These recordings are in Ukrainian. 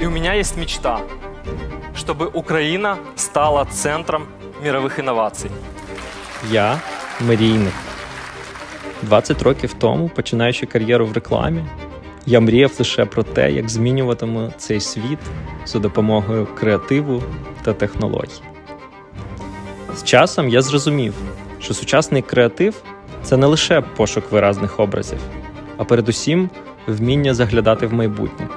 И у меня есть мечта, чтобы Украина стала центром мировых инноваций. Я мрійник. 20 років тому, починаючи кар'єру в рекламі, я мріяв лише про те, як змінюватиму цей світ за допомогою креативу та технологій. З часом я зрозумів, що сучасний креатив це не лише пошук виразних образів, а передусім вміння заглядати в майбутнє.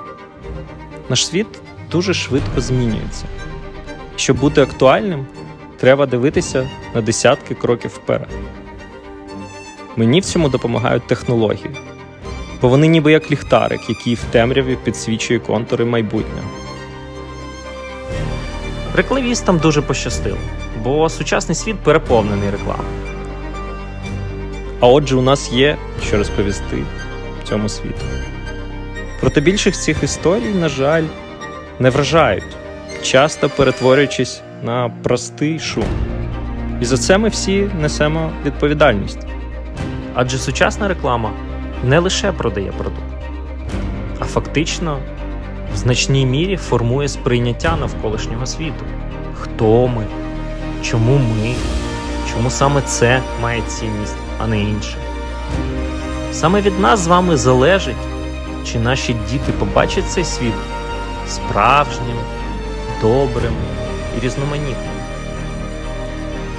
Наш світ дуже швидко змінюється. Щоб бути актуальним, треба дивитися на десятки кроків вперед. Мені в цьому допомагають технології, бо вони ніби як ліхтарик, який в темряві підсвічує контури майбутнього. Рекламістам дуже пощастило, бо сучасний світ переповнений рекламою. А отже, у нас є що розповісти цьому світу. Проте більшість цих історій, на жаль, не вражають, часто перетворюючись на простий шум. І за це ми всі несемо відповідальність. Адже сучасна реклама не лише продає продукт, а фактично в значній мірі формує сприйняття навколишнього світу. Хто ми? Чому ми? Чому саме це має цінність, а не інше? Саме від нас з вами залежить, чи наші діти побачать цей світ справжнім, добрим і різноманітним.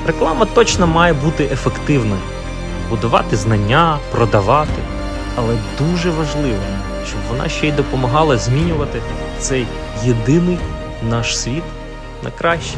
Реклама точно має бути ефективною, будувати знання, продавати, але дуже важливо, щоб вона ще й допомагала змінювати цей єдиний наш світ на краще.